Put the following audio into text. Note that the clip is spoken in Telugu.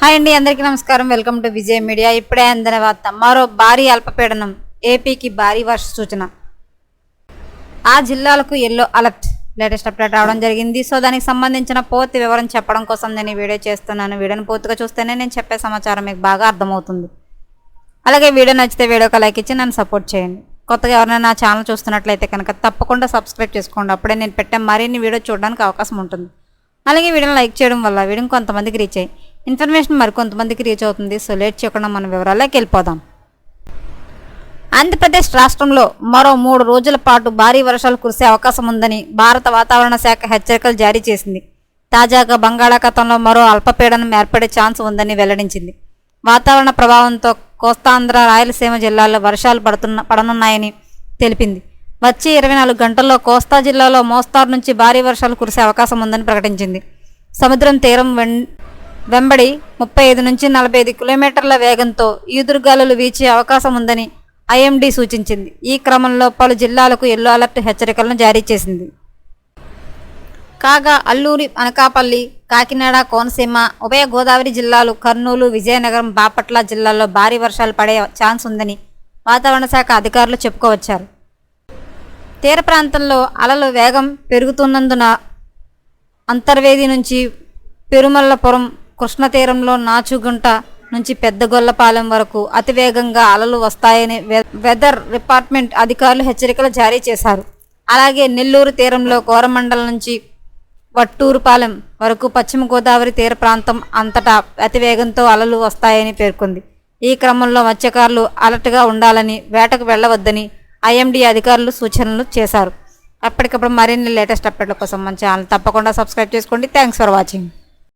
హాయ్ అండి అందరికీ నమస్కారం. Welcome to Vijay media. ఇప్పుడే అందిన వార్త మరో భారీ అల్పపీడనం ఏపీకి భారీ వర్ష సూచన. ఆ జిల్లాలకు ఎల్లో అలర్ట్ లేటెస్ట్ అప్డేట్ రావడం జరిగింది. సో దానికి సంబంధించిన పూర్తి వివరం చెప్పడం కోసం నేను వీడియో చేస్తున్నాను. వీడియోని పూర్తిగా చూస్తేనే నేను చెప్పే సమాచారం మీకు బాగా అర్థమవుతుంది. అలాగే వీడియో నచ్చితే వీడియోకి లైక్ ఇచ్చి నన్ను సపోర్ట్ చేయండి. కొత్తగా ఎవరైనా నా ఛానల్ చూస్తున్నట్లయితే కనుక తప్పకుండా సబ్స్క్రైబ్ చేసుకోండి. అప్పుడే నేను పెట్టే మరిన్ని వీడియో చూడడానికి అవకాశం ఉంటుంది. అలాగే వీడియోని లైక్ చేయడం వల్ల వీడియో కొంతమందికి రీచ్ అయ్యి ఇన్ఫర్మేషన్ మరి కొంతమందికి రీచ్ అవుతుంది. సో లేట్ చేయకుండా మన వివరాల్లోకి వెళ్ళిపోదాం. ఆంధ్రప్రదేశ్ రాష్ట్రంలో మరో మూడు రోజుల పాటు భారీ వర్షాలు కురిసే అవకాశం ఉందని భారత వాతావరణ శాఖ హెచ్చరికలు జారీ చేసింది. తాజాగా బంగాళాఖాతంలో మరో అల్పపీడనం ఏర్పడే ఛాన్స్ ఉందని వెల్లడించింది. వాతావరణ ప్రభావంతో కోస్తాంధ్ర రాయలసీమ జిల్లాల్లో వర్షాలు పడుతున్న పడనున్నాయని తెలిపింది. వచ్చే ఇరవై నాలుగు గంటల్లో కోస్తా జిల్లాలో మోస్తారు నుంచి భారీ వర్షాలు కురిసే అవకాశం ఉందని ప్రకటించింది. సముద్రం తీరం వెం వెంబడి ముప్పై ఐదు నుంచి నలభై ఐదు కిలోమీటర్ల వేగంతో ఈదురుగాలులు వీచే అవకాశం ఉందని ఐఎండీ సూచించింది. ఈ క్రమంలో పలు జిల్లాలకు ఎల్లో అలర్ట్ హెచ్చరికలను జారీ చేసింది. కాగా అల్లూరి అనకాపల్లి కాకినాడ కోనసీమ ఉభయ గోదావరి జిల్లాలు కర్నూలు విజయనగరం బాపట్ల జిల్లాల్లో భారీ వర్షాలు పడే ఛాన్స్ ఉందని వాతావరణ శాఖ అధికారులు చెప్పుకోవచ్చారు. తీర ప్రాంతంలో అలలు వేగం పెరుగుతున్నందున అంతర్వేది నుంచి పెరుమల్లపురం కృష్ణ తీరంలో నాచుగుంట నుంచి పెద్దగొల్లపాలెం వరకు అతివేగంగా అలలు వస్తాయని వె- వెదర్ డిపార్ట్మెంట్ అధికారులు హెచ్చరికలు జారీ చేశారు. అలాగే నెల్లూరు తీరంలో కోరమండలం నుంచి వట్టూరుపాలెం వరకు పశ్చిమ గోదావరి తీర ప్రాంతం అంతటా అతివేగంతో అలలు వస్తాయని పేర్కొంది. ఈ క్రమంలో మత్స్యకారులు అలర్ట్గా ఉండాలని వేటకు వెళ్ళవద్దని ఐఎండీ అధికారులు సూచనలు చేశారు. అప్పటికప్పుడు మరిన్ని లేటెస్ట్ అప్డేట్ల కోసం మన ఛానల్ తప్పకుండా సబ్స్క్రైబ్ చేసుకోండి. Thanks for watching.